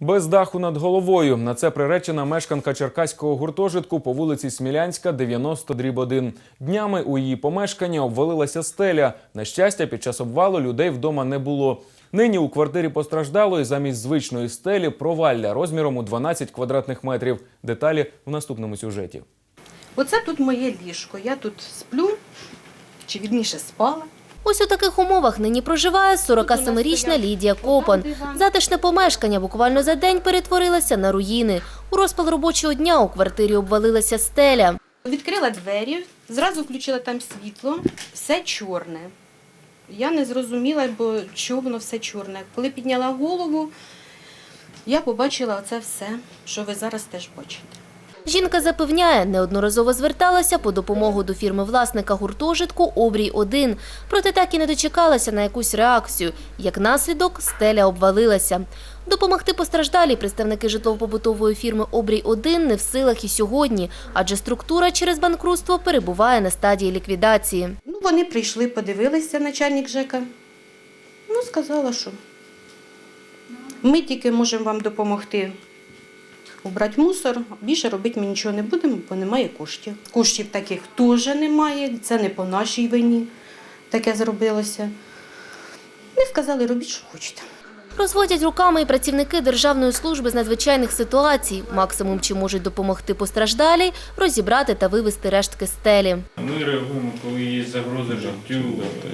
Без даху над головою. На це приречена мешканка черкаського гуртожитку по вулиці Смілянська, 90 дріб 1. Днями у її помешканні обвалилася стеля. На щастя, під час обвалу людей вдома не було. Нині у квартирі постраждалої замість звичної стелі провалля розміром у 12 квадратних метрів. Деталі в наступному сюжеті. Оце тут моє ліжко. Я тут сплю, чи вірніше спала. Ось у таких умовах нині проживає 47-річна Лідія Копан. Затишне помешкання буквально за день перетворилося на руїни. У розпал робочого дня у квартирі обвалилася стеля. Відкрила двері, зразу включила там світло, все чорне. Я не зрозуміла, бо чого воно все чорне. Коли підняла голову, я побачила оце все, що ви зараз теж бачите. Жінка запевняє, неодноразово зверталася по допомогу до фірми власника гуртожитку «Обрій-1», проте так і не дочекалася на якусь реакцію. Як наслідок, стеля обвалилася. Допомогти постраждалій представники житлово-побутової фірми «Обрій-1» не в силах і сьогодні, адже структура через банкрутство перебуває на стадії ліквідації. Ну, вони прийшли, подивилися, начальник ЖЕКа. Ну, сказала, що ми тільки можемо вам допомогти убрати мусор, більше робити ми нічого не будемо, бо немає коштів. Коштів таких теж немає, це не по нашій вині таке зробилося. Ми сказали, робіть, що хочете. Розводять руками і працівники Державної служби з надзвичайних ситуацій. Максимум, чи можуть допомогти постраждалій, розібрати та вивести рештки стелі. Ми реагуємо, коли є загроза життю.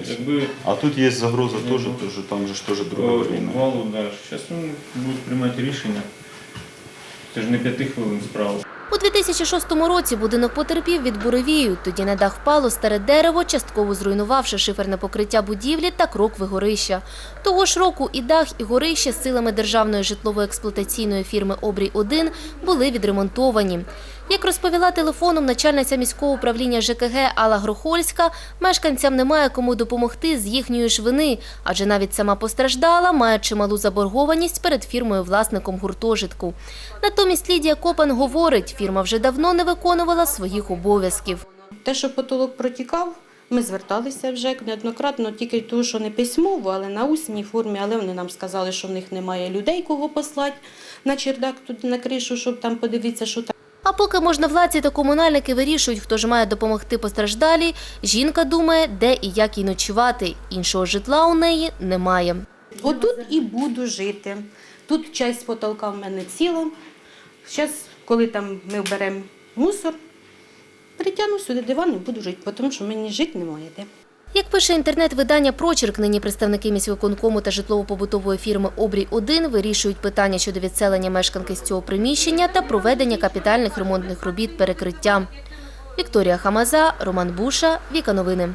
Якби А тут есть загроза тоже, тоже там же ж тоже друга війна. валу, да. Зараз будуть приймати рішення. Це ж не п'яти хвилин справа. У 2006 році будинок потерпів від буревію. Тоді на дах впало старе дерево, частково зруйнувавши шиферне покриття будівлі та крок вигорища. Того ж року і дах, і горище силами державної житлово-експлуатаційної фірми «Обрій-1» були відремонтовані. Як розповіла телефоном начальниця міського управління ЖКГ Алла Грохольська, мешканцям немає кому допомогти з їхньої ж вини, адже навіть сама постраждала, має чималу заборгованість перед фірмою-власником гуртожитку. Натомість Лідія Копан говорить, фірма вже давно не виконувала своїх обов'язків. Те, що потолок протікав, ми зверталися в ЖЕК неоднократно, тільки того, що не письмово, але на усній формі. Але вони нам сказали, що в них немає людей, кого послати на чердак, туди на кришу, щоб там подивитися, що там. А поки можновладці та комунальники вирішують, хто ж має допомогти постраждалій, жінка думає, де і як їй ночувати. Іншого житла у неї немає. Отут і буду жити. Тут часть потолка в мене ціла. Зараз, коли там ми вберемо мусор, притягну сюди диван і буду жити, тому що мені жити немає де. Як пише інтернет-видання «Прочерк», нині представники міськвиконкому та житлово-побутової фірми «Обрій-1» вирішують питання щодо відселення мешканки з цього приміщення та проведення капітальних ремонтних робіт перекриття. Вікторія Хамаза, Роман Буша, Віка Новини.